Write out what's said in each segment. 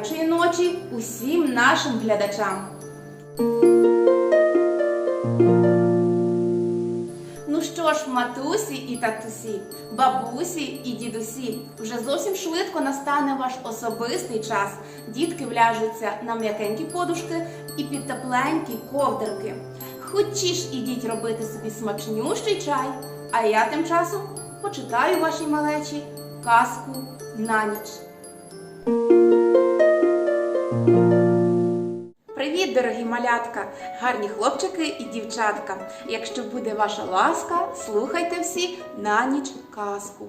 наступаючої ночі усім нашим глядачам. Ну що ж, матусі і татусі, бабусі і дідусі, вже зовсім швидко настане ваш особистий час. Дітки вляжуться на м'якенькі подушки і під тепленькі ковдерки. Хочі ідіть робити собі смачнющий чай, а я тим часом почитаю вашій малечі казку на ніч. Дорогі малятка, гарні хлопчики і дівчатка. Якщо буде ваша ласка, слухайте всі на ніч казку.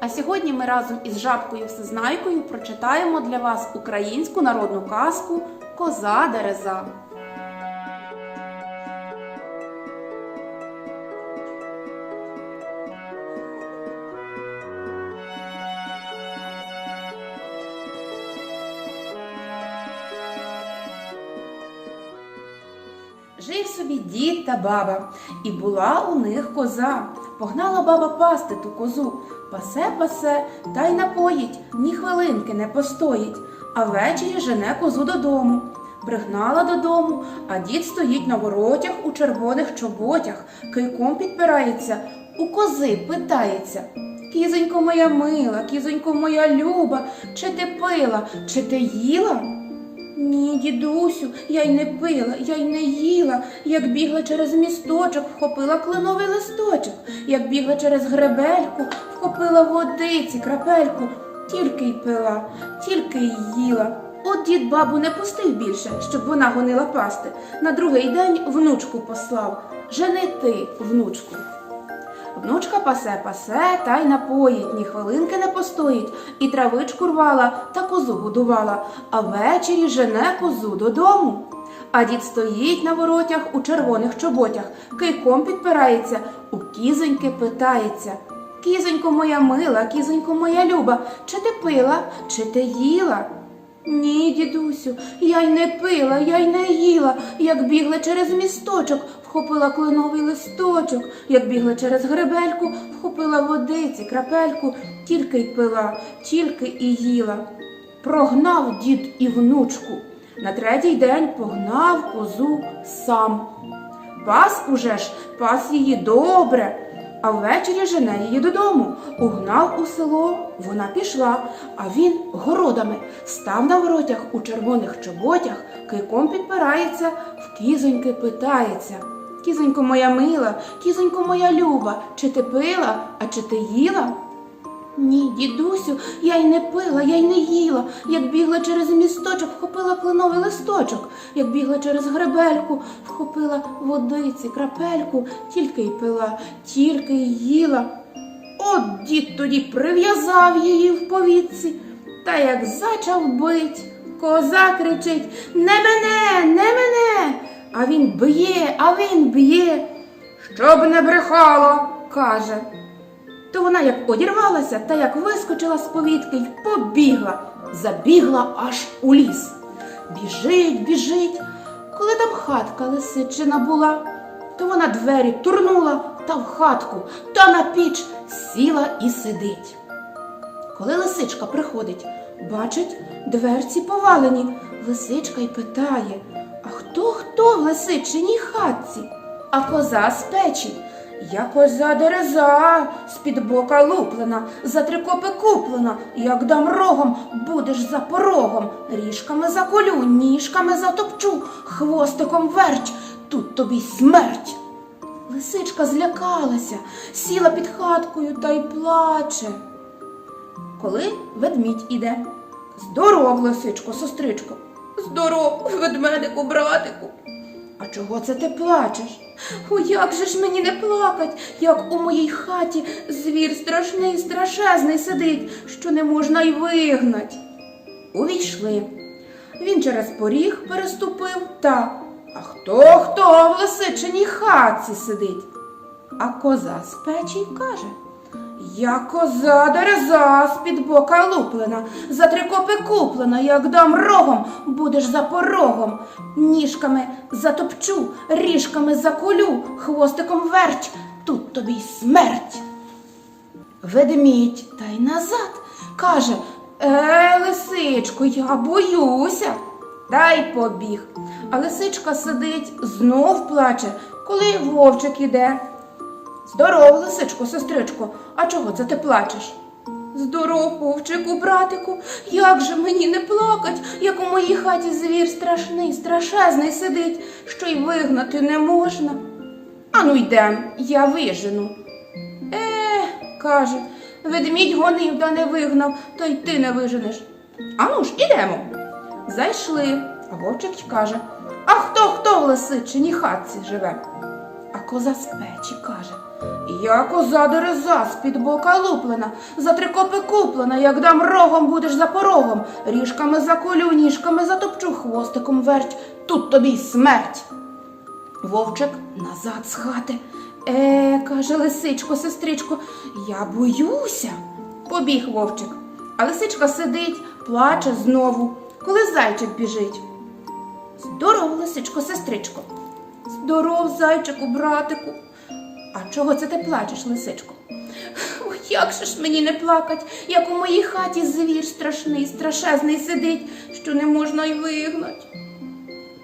А сьогодні ми разом із жабкою Всезнайкою прочитаємо для вас українську народну казку Коза Дереза. Жив собі дід та баба, і була у них коза. Погнала баба пасти ту козу, пасе пасе, та й напоїть, ні хвилинки не постоїть, а ввечері жене козу додому. Пригнала додому, а дід стоїть на воротях у червоних чоботях, кийком підпирається, у кози питається. Кізонько моя мила, кізонько моя люба, чи ти пила, чи ти їла? Ні, дідусю, я й не пила, я й не їла. Як бігла через місточок, вхопила кленовий листочок, як бігла через гребельку, вхопила водиці, крапельку, тільки й пила, тільки й їла. От дід бабу не пустив більше, щоб вона гонила пасти. На другий день внучку послав. Жени ти, внучку. Внучка пасе пасе та й напоїть, ні хвилинки не постоїть, і травичку рвала та козу годувала, а ввечері жене козу додому. А дід стоїть на воротях у червоних чоботях, кийком підпирається, у кізоньки питається. Кізонько моя мила, кізонько моя люба, чи ти пила, чи ти їла? Ні, дідусю, я й не пила, я й не їла, як бігла через місточок, вхопила кленовий листочок, як бігла через гребельку, вхопила водиці, крапельку, тільки й пила, тільки і їла. Прогнав дід і внучку. На третій день погнав козу сам. Пас уже ж, пас її добре, а ввечері жене її додому. Угнав у село, вона пішла, а він городами став на воротях у червоних чоботях, кийком підпирається, в кізоньки питається. Кізонько моя мила, кізонько моя люба, чи ти пила, а чи ти їла? Ні, дідусю, я й не пила, я й не їла. Як бігла через місточок, вхопила кленовий листочок, як бігла через гребельку, вхопила водиці, крапельку, тільки й пила, тільки й їла. От дід тоді прив'язав її в повітці, та як зачав бить, коза кричить Не мене, не мене. А він б'є, а він б'є. Щоб не брехало, каже. То вона як одірвалася та як вискочила з повітки й побігла, забігла аж у ліс. Біжить, біжить. Коли там хатка лисичина була, то вона двері турнула та в хатку, та на піч сіла і сидить. Коли лисичка приходить, бачить, дверці повалені. Лисичка й питає: А хто хто в лисичиній хатці? А коза з печі. Я коза дереза, з-під бока луплена, за три копи куплена, як дам рогом, будеш за порогом, ріжками заколю, ніжками затопчу, хвостиком верч, тут тобі смерть. Лисичка злякалася, сіла під хаткою та й плаче. Коли ведмідь іде. Здоров, лисичко, сестричко. Здоров, ведмедику, братику. А чого це ти плачеш? О, як же ж мені не плакать, як у моїй хаті звір страшний, страшезний сидить, що не можна й вигнать. Увійшли. Він через поріг переступив та. А хто хто в лисичиній хатці сидить? А коза з печі й каже. Я коза дереза з-під бока луплена, за три копи куплена, як дам рогом, будеш за порогом. Ніжками затопчу, ріжками заколю, хвостиком верч, тут тобі й смерть. Ведмідь та й назад. Каже, е, лисичко, я боюся. Дай побіг. А лисичка сидить, знов плаче, коли вовчик іде. Здоров, лисичко, сестричко, а чого це ти плачеш? Здоров, вовчику, братику, як же мені не плакать, як у моїй хаті звір страшний, страшезний сидить, що й вигнати не можна. Ану йдем, я вижену. Е, каже, ведмідь гонив да не вигнав, то й ти не виженеш. Ану ж, ідемо. Зайшли, а вовчик каже, а хто хто в лисичиній хатці живе? А коза з печі каже, я коза дереза з-під бока луплена, за три копи куплена, як дам рогом будеш за порогом, ріжками заколю, ніжками затопчу, хвостиком верть, тут тобі й смерть. Вовчик назад з хати. Е, каже лисичко, сестричко, я боюся. Побіг вовчик. А лисичка сидить, плаче знову, коли зайчик біжить. Здоров, лисичко, сестричко. Здоров, зайчику, братику. А чого це ти плачеш, лисичко? Ой, як же ж мені не плакать, як у моїй хаті звір страшний, страшезний сидить, що не можна й вигнать.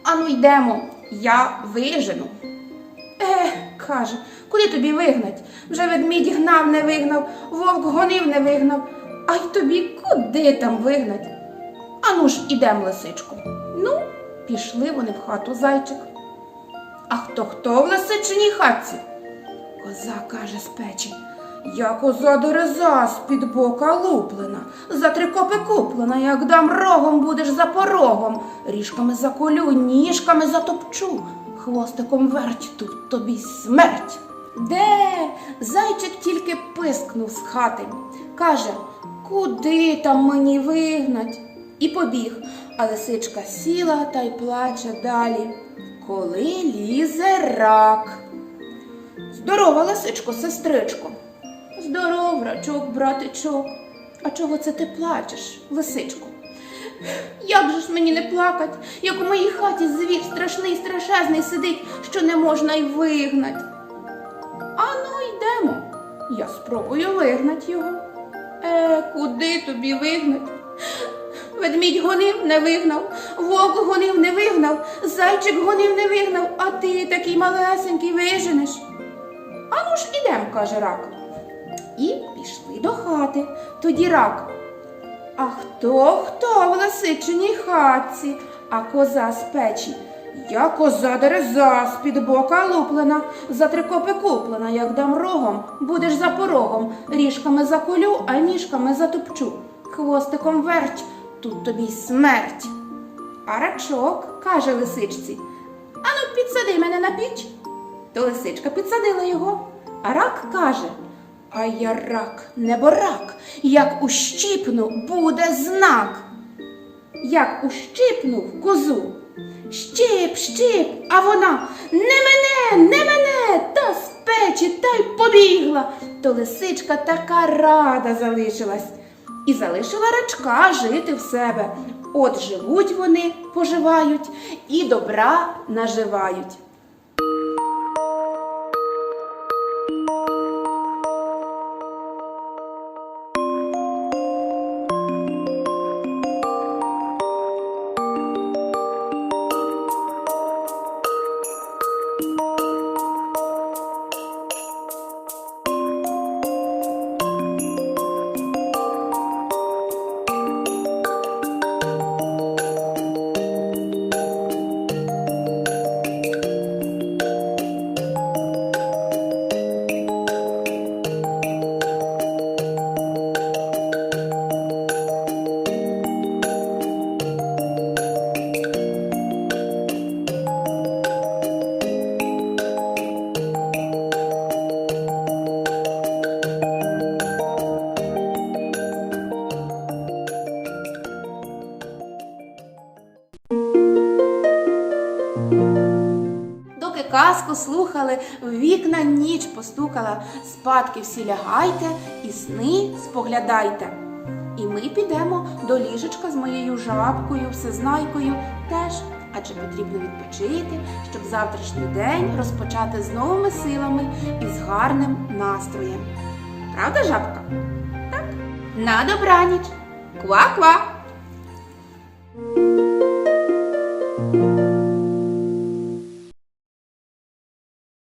Ану йдемо, я вижену. Е, каже, куди тобі вигнать? Вже ведмідь гнав, не вигнав, вовк гонив, не вигнав. А й тобі куди там вигнать? Ану ж ідем, лисичко. Ну, пішли вони в хату зайчик. А хто хто в лисичиній хатці? Коза каже з печі. Я коза дереза з-під бока луплена, за три копи куплена, як дам рогом будеш за порогом, ріжками заколю, ніжками затопчу, хвостиком верть тут тобі смерть. Де? Зайчик тільки пискнув з хати. Каже, куди там мені вигнать? І побіг, а лисичка сіла та й плаче далі. Коли лізе рак. Здорова, лисичко, сестричко. Здоров, рачок, братичок. А чого це ти плачеш, лисичко? Як же ж мені не плакать, як у моїй хаті звір страшний, страшезний сидить, що не можна й вигнать. Ану, йдемо. Я спробую вигнать його. Е, куди тобі вигнать? Ведмідь гонив, не вигнав, вовк гонив, не вигнав, зайчик гонив, не вигнав, а ти такий малесенький виженеш. Ану ж ідем, каже рак. І пішли до хати. Тоді рак. А хто хто в лисичиній хатці, а коза з печі? Я коза дереза з-під бока луплена, за три копи куплена, як дам рогом, будеш за порогом, ріжками заколю, а ніжками затопчу, хвостиком верть, тут тобі й смерть. А рачок каже лисичці, Ану, підсади мене на. То лисичка підсадила його, а рак каже, а я рак, небо рак, як ущипну, буде знак. Як ущипнув козу. Щип, щип, а вона не мене, не мене, та з печі, та й побігла. То лисичка така рада залишилась. І залишила рачка жити в себе. От живуть вони, поживають і добра наживають. Казку слухали, в вікна ніч постукала. Спадки всі лягайте і сни споглядайте. І ми підемо до ліжечка з моєю жабкою, всезнайкою теж, адже потрібно відпочити, щоб завтрашній день розпочати з новими силами і з гарним настроєм. Правда, жабка? Так. На добраніч. Ква-ква.